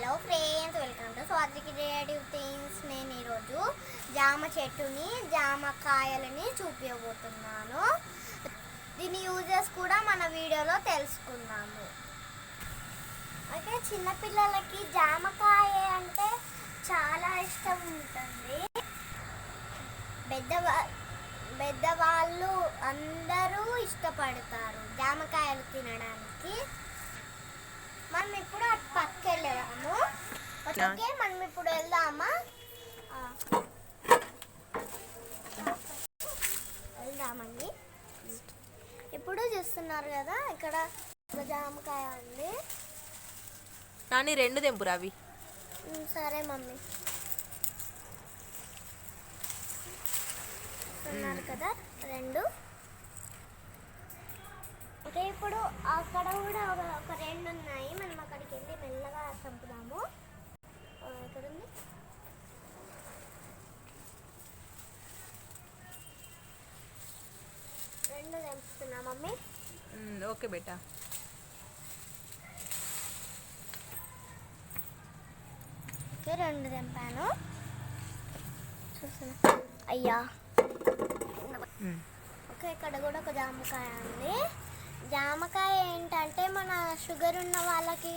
Hello friends welcome to Swati creative things నేను ఈరోజు జామ చెట్టుని జామకాయలని చూపించబోతున్నాను దీని యూజెస్ కూడా మన వీడియోలో తెలుసుకుందాము. అయితే చిన్నపిల్లలకి జామకాయ అంటే చాలా ఇష్టం ఉంటుంది. పెద్దవా పెద్దవాళ్ళు అందరూ ఇష్టపడతారు జామకాయలు తినడానికి. మనం ఇప్పుడు అటు పక్క వెళ్ళాము ఓకే మనం ఇప్పుడు వెళ్దామా. వెళ్దామండి. ఇప్పుడు చూస్తున్నారు కదా ఇక్కడ ఒక జామకాయ ఉంది. నాని రెండు తెంపురా అవి సరే మమ్మీ. చూస్తున్నారు కదా రెండు. ఇప్పుడు అక్కడ కూడా ఒక మమ్మీ. మ్మ్, ఓకే బేటా. ఓకే రెండు తెంపాను. చూస్తున్నా. అయ్యా. ఓకే ఇక్కడ కూడా ఒక జామకాయ ఉంది. జామకాయ ఏంటంటే మన షుగర్ ఉన్న వాళ్ళకి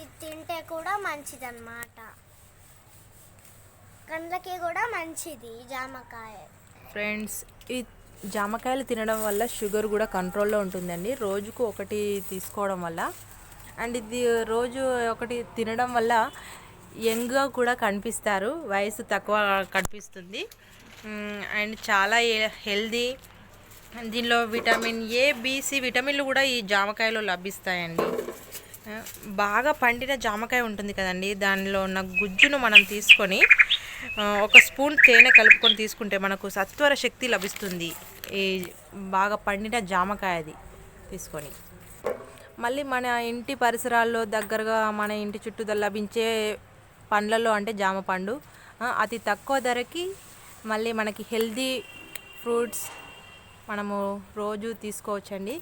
ఇది తింటే కూడా మంచిది అన్నమాట కళ్ళకి కూడా మంచిది జామకాయ. ఫ్రెండ్స్ ఈ జామకాయలు తినడం వల్ల షుగర్ కూడా కంట్రోల్లో ఉంటుందండి. రోజుకు ఒకటి తీసుకోవడం వల్ల. అండ్ ఇది రోజు ఒకటి తినడం వల్ల యంగ్గా కూడా కనిపిస్తారు. వయసు తక్కువ కనిపిస్తుంది. అండ్ చాలా హెల్దీ. దీనిలో విటమిన్ ఏ బీసీ విటమిన్లు కూడా ఈ జామకాయలో లభిస్తాయండి. బాగా పండిన జామకాయ ఉంటుంది కదండి. దానిలో ఉన్న గుజ్జును మనం తీసుకొని ఒక స్పూన్ తేనె కలుపుకొని తీసుకుంటే మనకు సత్వర శక్తి లభిస్తుంది. ఈ బాగా పండిన జామకాయది తీసుకొని. మళ్ళీ మన ఇంటి పరిసరాల్లో దగ్గరగా మన ఇంటి చుట్టూ లభించే పండ్లలో అంటే జామ పండు అతి తక్కువ ధరకి మళ్ళీ మనకి హెల్దీ ఫ్రూట్స్ మనము రోజు తీసుకోవచ్చండి.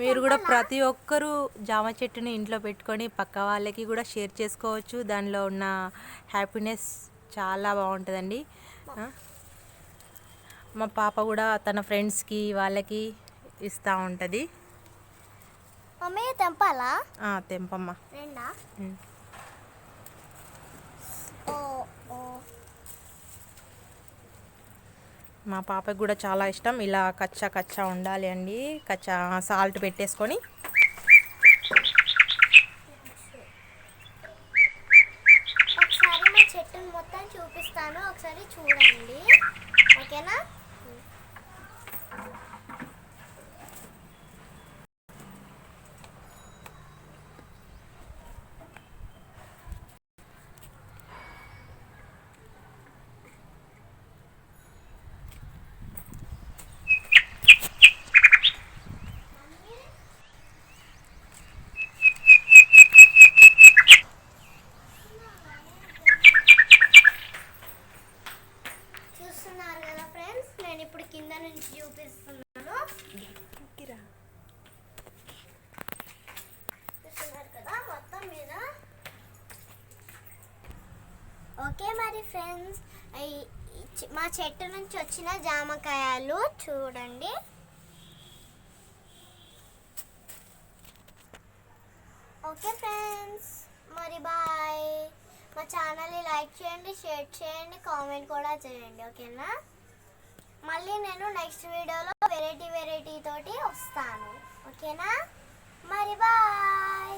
మీరు కూడా ప్రతి ఒక్కరూ జామ చెట్టుని ఇంట్లో పెట్టుకొని పక్క వాళ్ళకి కూడా షేర్ చేసుకోవచ్చు. దానిలో ఉన్న హ్యాపీనెస్ చాలా బాగుంటుందండి? మా పాప కూడా తన ఫ్రెండ్స్కి వాళ్ళకి ఇస్తూ ఉంటుంది. మమ్మీ తెంపాలా? తెంపమ్మ. మా పాపకి కూడా చాలా ఇష్టం. ఇలా కచ్చా కచ్చా ఉండాలి అండి. కచ్చా సాల్ట్ పెట్టేసుకొని. ఒకసారి మా చెట్టుని మొత్తం చూపిస్తాను. ఒకసారి చూడండి. ఓకేనా చూస్తున్నారు కదా ఫ్రెండ్స్ నేను ఇప్పుడు కింద నుంచి చూపిస్తున్నాను చూస్తున్నారు కదా మొత్తం మీద ఓకే మరి ఫ్రెండ్స్ మా చెట్టు నుంచి వచ్చిన జామకాయలు చూడండి. ఓకే ఫ్రెండ్స్ మరి బాయ్ మా ఛానల్ని లైక్ చేయండి షేర్ చేయండి కామెంట్ కూడా చేయండి ఓకేనా? మళ్ళీ నేను నెక్స్ట్ వీడియోలో వెరైటీ వెరైటీ తోటి వస్తాను ఓకేనా? మరి బాయ్